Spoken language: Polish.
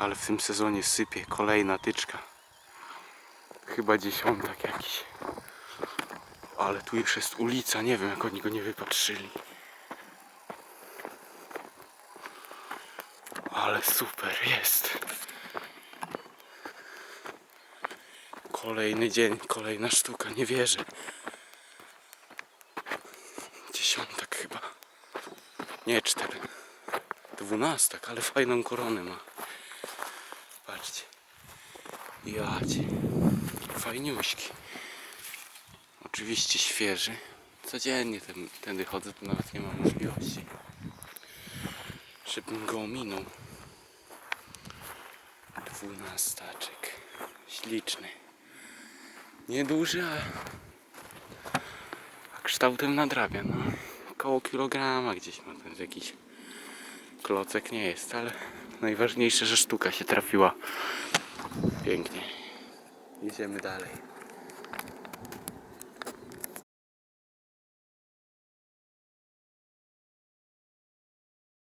Ale w tym sezonie sypie kolejna tyczka. Chyba dziesiątak jakiś. Ale tu już jest ulica, nie wiem jak oni go nie wypatrzyli. Ale super jest. Kolejny dzień, kolejna sztuka, nie wierzę. Dziesiątak chyba. Nie, cztery. Dwunastak, ale fajną koronę ma. Patrzcie. Jadzie. Fajniuśki. Oczywiście świeży. Codziennie ten, tędy chodzę, to nawet nie mam możliwości. Żebym go ominął. Dwunastaczek. Śliczny. Nieduży, a, a kształtem nadrabia. No. Koło kilograma gdzieś ma ten jakiś klocek nie jest, ale najważniejsze, że sztuka się trafiła. Pięknie. Idziemy dalej.